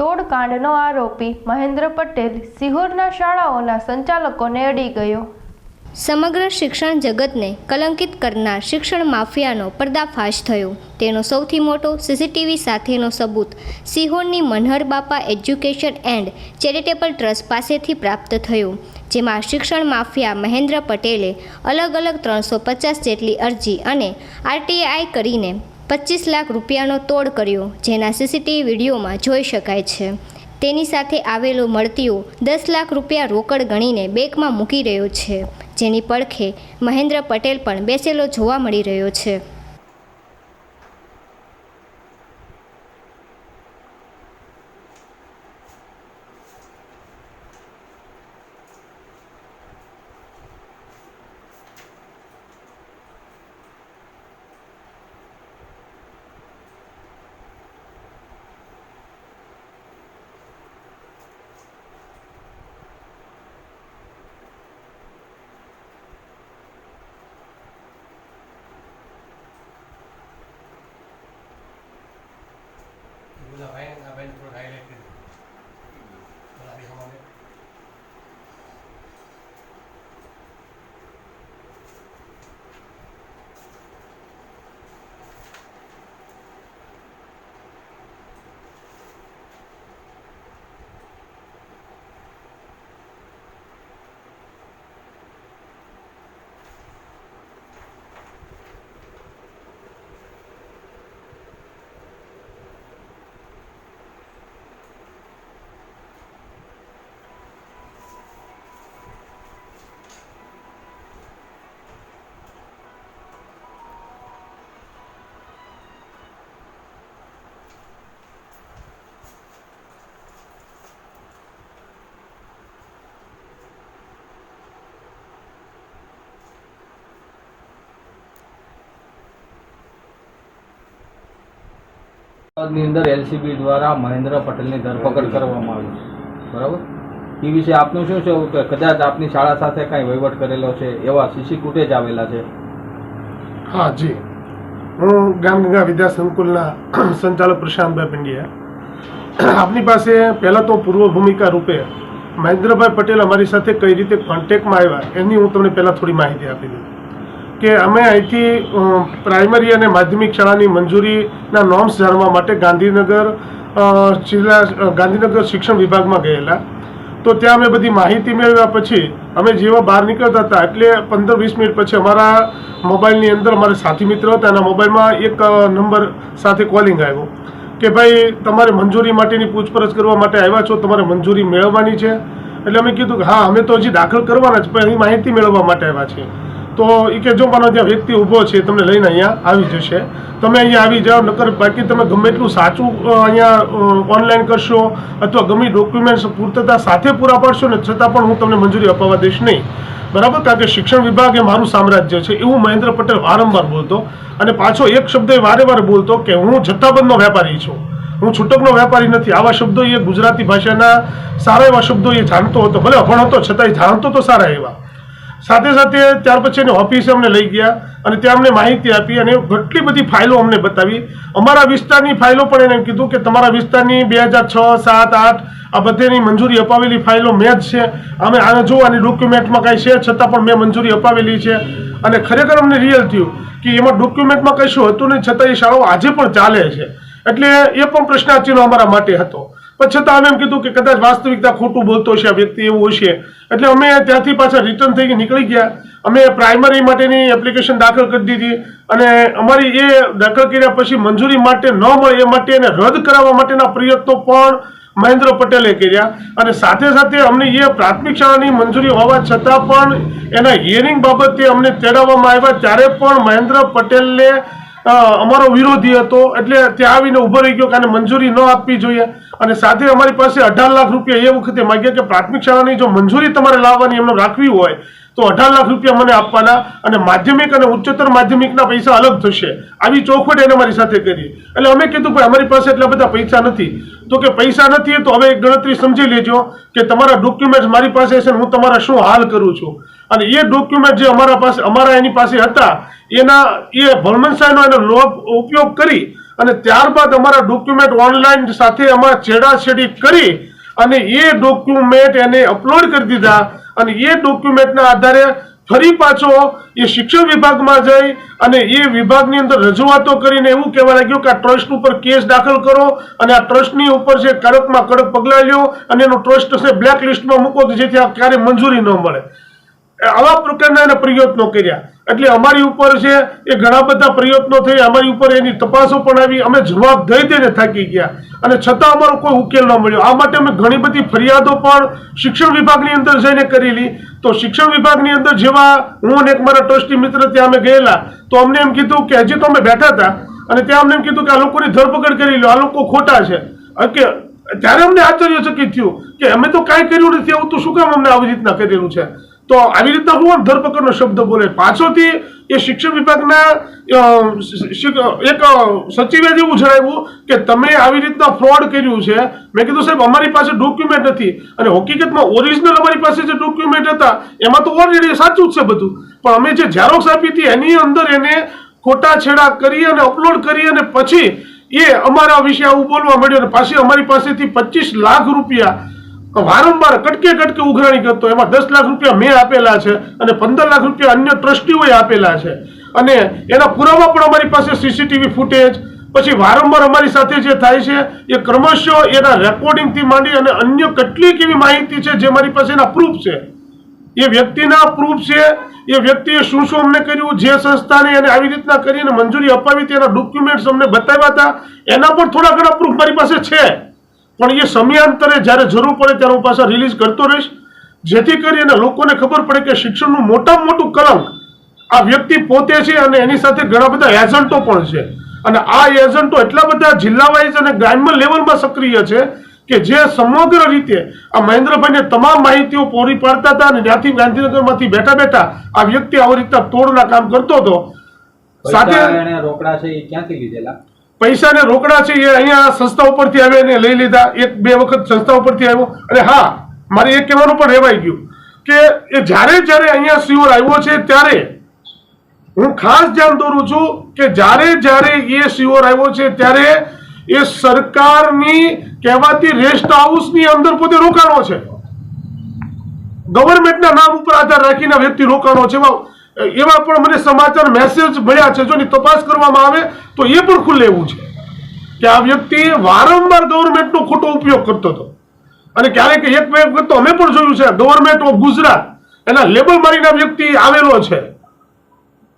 તોડકાંડનો આરોપી મહેન્દ્ર પટેલ સિહોરના શાળાઓના સંચાલકોને અડી ગયો. સમગ્ર શિક્ષણ જગતને કલંકિત કરનાર શિક્ષણ માફિયાનો પર્દાફાશ થયો. તેનો સૌથી મોટો સીસીટીવી સાથેનો સબૂત સિહોરની મનહર બાપા એજ્યુકેશન એન્ડ ચેરિટેબલ ટ્રસ્ટ પાસેથી પ્રાપ્ત થયો, જેમાં શિક્ષણ માફિયા મહેન્દ્ર પટેલે અલગ અલગ ત્રણસો પચાસ જેટલી અરજી અને આરટીઆઈ કરીને પચીસ લાખ રૂપિયાનો તોડ કર્યો, જેના સીસીટીવી વિડીયોમાં જોઈ શકાય છે. તેની સાથે આવેલો મળતીઓ દસ લાખ રૂપિયા રોકડ ગણીને બેગમાં મૂકી રહ્યો છે, જેની પડખે મહેન્દ્ર પટેલ પણ બેસેલો જોવા મળી રહ્યો છે બધા ભાઈ આ ભાઈને થોડું હાઇલાઇટ કરી દો થોડા દેખાવા ની અંદર એલસીબી દ્વારા મહેન્દ્ર પટેલની ધરપકડ કરવામાં આવી છે. બરાબર? એ વિશે આપનું શું છે? કે કદાચ આપની શાળા સાથે કાંઈ વહીવટ કરેલો છે, એવા સીસી ફૂટેજ આવેલા છે? હા, જી. હું ગામગંગા વિદ્યા સંકુલના સંચાલક પ્રશાંતભાઈ પંડ્યા. આપની પાસે પહેલાં તો પૂર્વ ભૂમિકા રૂપે મહેન્દ્રભાઈ પટેલ અમારી સાથે કઈ રીતે કોન્ટેક્ટમાં આવ્યા, એની હું તમને પહેલાં થોડી માહિતી આપી દઉં. કે અમે અહીંથી પ્રાઇમરી અને માધ્યમિક શાળાની મંજૂરીના નોર્મ્સ જાણવા માટે ગાંધીનગર જિલ્લા ગાંધીનગર શિક્ષણ વિભાગમાં ગયેલા. તો ત્યાં અમે બધી માહિતી મેળવ્યા પછી, અમે જેવા બહાર નીકળતા હતા, એટલે પંદર વીસ મિનિટ પછી અમારા મોબાઈલની અંદર અમારા સાથી મિત્ર હતા, એના મોબાઈલમાં એક નંબર સાથે કોલિંગ આવ્યો. કે ભાઈ, તમારે મંજૂરી માટેની પૂછપરછ કરવા માટે આવ્યા છો, તમારે મંજૂરી મેળવવાની છે. એટલે અમે કીધું કે હા, અમે તો હજી દાખલ કરવાના જ, પણ એની માહિતી મેળવવા માટે આવ્યા છીએ. તો એ કે જો માનો ત્યાં વ્યક્તિ ઊભો છે, તમને લઈને અહીંયા આવી જશે. તમે અહીંયા આવી જાઓ, નકર બાકી તમે ગમે એટલું સાચું અહીંયા ઓનલાઈન કરશો અથવા ગમે ડોક્યુમેન્ટ્સ પૂર્તતા સાથે પૂરા પાડશો ને છતાં પણ હું તમને મંજૂરી અપાવવા દઈશ નહીં. બરાબર? કારણ કે શિક્ષણ વિભાગ એ મારું સામ્રાજ્ય છે. એવું મહેન્દ્ર પટેલ વારંવાર બોલતો અને પાછો એક શબ્દ એ વારે વારે બોલતો કે હું જથ્થાબંધનો વેપારી છું. હું છૂટકનો વેપારી નથી. આવા શબ્દો એ ગુજરાતી ભાષાના સારા એવા શબ્દો એ જાણતો હતો. ભલે અભણ હતો, છતાંય જાણતો તો સારા એવા. સાથે સાથે ત્યાર પછી એને ઓફિસે અમને લઈ ગયા અને ત્યાં અમને માહિતી આપી અને કેટલી બધી ફાઇલો અમને બતાવી. અમારા વિસ્તારની ફાઇલો પણ એને કીધું કે તમારા વિસ્તારની બે હજાર છ, સાત, આઠ આ બધેની મંજૂરી અપાવેલી ફાઇલો મેં જ છે. અમે આને જો આની ડોક્યુમેન્ટમાં કાંઈ છે, છતાં પણ મેં મંજૂરી અપાવેલી છે. અને ખરેખર અમને રિયલ થયું કે એમાં ડોક્યુમેન્ટમાં કશું હતું નહીં, છતાં એ શાળાઓ આજે પણ ચાલે છે. એટલે એ પણ પ્રશ્નાર્થીનો અમારા માટે હતો. પણ છતાં અમે એમ કીધું કે કદાચ વાસ્તવિકતા ખોટું બોલતો હશે, આ વ્યક્તિ એવું હશે. એટલે અમે ત્યાંથી પાછા રિટર્ન થઈ નીકળી ગયા. અમે પ્રાઇમરી માટેની એપ્લિકેશન દાખલ કરી દીધી અને અમારી એ દાખલ કર્યા પછી મંજૂરી માટે ન મળે એ માટે એને રદ કરાવવા માટેના પ્રયત્નો પણ મહેન્દ્ર પટેલે કર્યા. અને સાથે સાથે અમને એ પ્રાથમિક શાળાની મંજૂરી હોવા છતાં પણ એના હિયરિંગ બાબતે અમને તેડાવવામાં આવ્યા. ત્યારે પણ મહેન્દ્ર પટેલને અમારો વિરોધી હતો. એટલે ત્યાં આવીને ઊભો રહી ગયો કે આને મંજૂરી ન આપવી જોઈએ. અને સાથે અમારી પાસે અઢાર લાખ રૂપિયા એ વખતે માગ્યા કે પ્રાથમિક શાળાની જો મંજૂરી તમારે લાવવાની એમને રાખવી હોય, તો અઢાર લાખ રૂપિયા મને આપવાના અને માધ્યમિક અને ઉચ્ચતર માધ્યમિકના પૈસા અલગ થશે. આવી ચોખવટ એને મારી સાથે કરી. એટલે અમે કીધું ભાઈ અમારી પાસે એટલા બધા પૈસા નથી. તો કે પૈસા નથી તો હવે એક ગણતરી સમજી લેજો કે તમારા ડોક્યુમેન્ટ મારી પાસે છે હું તમારા શું હાલ કરું છું. અને એ ડોક્યુમેન્ટ જે અમારા પાસે, અમારા એની પાસે હતા, એના, એ ભલમનસાઈનો એનો લોભ ઉપયોગ કરી અને ત્યારબાદ અમારા ડોક્યુમેન્ટ ઓનલાઈન સાથે અમારા છેડાછેડી કરી અને એ ડોક્યુમેન્ટ એને અપલોડ કરી દીધા અને એ ડોક્યુમેન્ટના આધારે ફરી પાછો એ શિક્ષણ વિભાગમાં જઈ અને એ વિભાગની અંદર રજૂઆતો કરીને એવું કહેવા લાગ્યું કે આ ટ્રસ્ટ ઉપર કેસ દાખલ કરો અને આ ટ્રસ્ટની ઉપર જે કડકમાં કડક પગલાં લ્યો અને એનું ટ્રસ્ટ છે બ્લેક લિસ્ટમાં મૂકો જેથી આ ક્યારેય મંજૂરી ન મળે. આવા પ્રકારના એને પ્રયત્નો કર્યા. એટલે અમારી ઉપર છે, એ ઘણા બધા પ્રયત્નો થઈ અમારી ઉપર એની તપાસો પણ આવી. અમે જવાબ દઈ દઈને થાકી ગયા. અને છતાં અમારો કોઈ ઉકેલ ન મળ્યો. આ માટે અમે ઘણી બધી ફરિયાદો પણ શિક્ષણ વિભાગની અંદર જઈને કરેલી. તો શિક્ષણ વિભાગની અંદર જેવા હું અને એક મારા ટ્રસ્ટી મિત્ર ત્યાં અમે ગયેલા, તો અમને એમ કીધું કે હજી તો અમે બેઠા હતા. અને ત્યાં અમને એમ કીધું કે આ લોકોની ધરપકડ કરી લો. આ લોકો ખોટા છે. કે ત્યારે અમને આશ્ચર્યચકિત થયું કે અમે તો કાંઈ કર્યું નથી. આવું તો શું કામ અમને આવી રીતના કરેલું છે? તો આવી રીતના હું ધરપકડનો શબ્દ બોલે. પાછળથી એ શિક્ષણ વિભાગના એક સચિવે એવું જણાવ્યું કે તમે આવી રીતના ફ્રોડ કર્યું છે. મેં કીધું, સાહેબ, અમારી પાસે ડોક્યુમેન્ટ નથી. અને હકીકતમાં ઓરિજિનલ અમારી પાસે જે ડોક્યુમેન્ટ હતા, એમાં તો ઓલરેડી સાચું જ છે બધું. પણ અમે જે ઝેરોક્સ આપી હતી, એની અંદર એને ખોટા છેડા કરી અને અપલોડ કરી અને પછી એ અમારા વિશે આવું બોલવા મળ્યો અને પાછી અમારી પાસેથી પચીસ લાખ રૂપિયા વારંવાર કટકે કટકે ઉઘરાણી કરતો એમાં દસ લાખ રૂપિયા મેં આપેલા છે અને પંદર લાખ રૂપિયા અન્ય ટ્રસ્ટીઓએ આપેલા છે. અને એના પુરાવા પણ અમારી પાસે સીસીટીવી ફૂટેજ, પછી વારંવાર અમારી સાથે જે થાય છે, એ ક્રમશઃ એના રેકોર્ડિંગથી માંડી અને અન્ય કેટલીક એવી માહિતી છે જે મારી પાસે એના પ્રૂફ છે. એ વ્યક્તિના પ્રૂફ છે. એ વ્યક્તિએ શું શું અમને કર્યું, જે સંસ્થાને એને આવી રીતના કરીને મંજૂરી અપાવી તેના ડોક્યુમેન્ટ્સ અમને બતાવ્યા હતા. એના પણ થોડા ઘણા પ્રૂફ મારી પાસે છે. પણ એ સમયાંતરે જ્યારે જરૂર પડે ત્યારે હું પાછા રિલીઝ કરતો રહીશ. જેથી કરીને લોકોને ખબર પડે કે શિક્ષણનું મોટામાં મોટું કલંક આ વ્યક્તિ પોતે છે અને એની સાથે ઘણા બધા એજન્ટો પણ છે. અને આ એજન્ટો એટલા બધા જિલ્લા વાઇઝ અને ગ્રામ્ય લેવલમાં સક્રિય છે કે જે સમગ્ર રીતે આ મહેન્દ્રભાઈને તમામ માહિતીઓ પૂરી પાડતા હતા અને ત્યાંથી ગાંધીનગરમાંથી બેઠા બેઠા આ વ્યક્તિ આવી રીતના તોડના કામ કરતો હતો. સાથે રોકડા છે એ ક્યાંથી લીધેલા? પૈસા ને રોકડા છે એ અહીંયા સંસ્થા ઉપરથી આવ્યા ને લઈ લીધા. એક, બે વખત સંસ્થા ઉપરથી આવ્યો. અને હા, મારે એ કહેવાનું પણ રહેવાઈ ગયું કે એ જ્યારે જ્યારે અહીંયા સિયોર આવ્યો છે ત્યારે હું ખાસ ધ્યાન દોરું છું કે જ્યારે જ્યારે એ સિયોર આવ્યો છે ત્યારે એ સરકારની કહેવાતી રેસ્ટ હાઉસની અંદર પોતે રોકાણો છે. ગવર્મેન્ટના નામ ઉપર આધાર રાખીને વ્યક્તિ રોકાણો છે. એવા પણ મને સમાચાર મેસેજ મળ્યા છે. જો એની તપાસ કરવામાં આવે, તો એ પણ ખુલ્લે એવું છે કે આ વ્યક્તિ વારંવાર ગવર્મેન્ટનો ખોટો ઉપયોગ કરતો હતો. અને ક્યારેક એક બે વખત અમે પણ જોયું છે ગવર્મેન્ટ ઓફ ગુજરાત, એના લેબલ મારીને વ્યક્તિ આવેલો છે.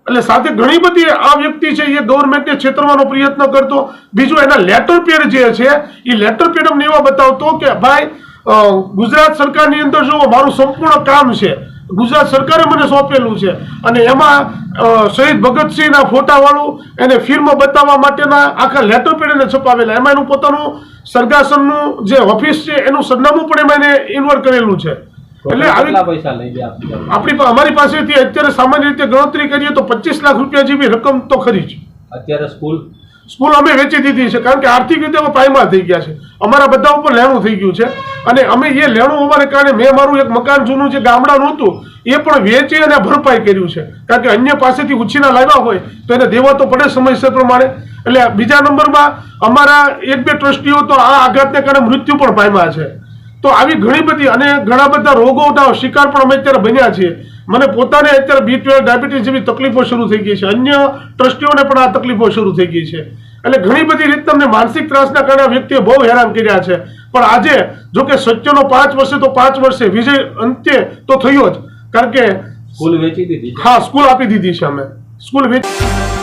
એટલે સાથે ઘણી બધી આ વ્યક્તિ છે, એ ગવર્મેન્ટને છેતરવાનો પ્રયત્ન કરતો. બીજું એના લેટર પેડ જે છે, એ લેટર પેડ અમને એવા બતાવતો કે, ભાઈ ગુજરાત સરકારની અંદર જો મારું સંપૂર્ણ કામ છે. ગુજરાત સરકારે મને સોંપેલું છે. અને એમાં શહીદ ભગતસિંહના ફોટાવાળું એને ફિલ્મ બતાવવા માટેના આખા લેટર પેડ એને છપાવેલા. એમાં એનું પોતાનું સરગાસનનું જે ઓફિસ છે એનું સરનામું પણ એમાં એને ઇન્વર્ટ કરેલું છે. એટલે? આપણી અમારી પાસેથી અત્યારે સામાન્ય રીતે ગણતરી કરીએ તો પચીસ લાખ રૂપિયા જેવી રકમ તો ખરી જ. અત્યારે સ્કૂલ સ્કૂલ અમે વેચી દીધી છે, કારણ કે આર્થિક રીતે અમે પાયમાલ થઈ ગયા છે. અમારા બધા ઉપર લેણું થઈ ગયું છે. અને અમે એ લેણું હોવાને કારણે મેં મારું એક મકાન જૂનું જે ગામડાનું હતું, એ પણ વેચી અને ભરપાઈ કર્યું છે. કારણ કે અન્ય પાસેથી ઉછીના લાવ્યા હોય, તો એને દેવા તો પડે સમયસર પ્રમાણે. એટલે બીજા નંબરમાં અમારા એક બે ટ્રસ્ટીઓ તો આ આઘાતને કારણે મૃત્યુ પણ પામ્યા છે. તો આવી ઘણી બધી અને ઘણા બધા રોગોના શિકાર પણ અમે અત્યારે બન્યા છીએ. મને પોતાને અત્યારે બી ટ્વેલ્વ ડાયાબિટીસ જેવી તકલીફો શરૂ થઈ ગઈ છે. અન્ય ટ્રસ્ટીઓને પણ આ તકલીફો શરૂ થઈ ગઈ છે. એટલે ઘણી બધી રીત તમને માનસિક ત્રાસના કારણે વ્યક્તિએ બહુ હેરાન કર્યા છે. પણ આજે જો કે સત્યનો પાંચ વર્ષે તો પાંચ વર્ષે વિજય અંતે તો થયો જ. કારણ કે સ્કૂલ વેચી દીધી હા સ્કૂલ આપી દીધી છે અમે. સ્કૂલ વેચી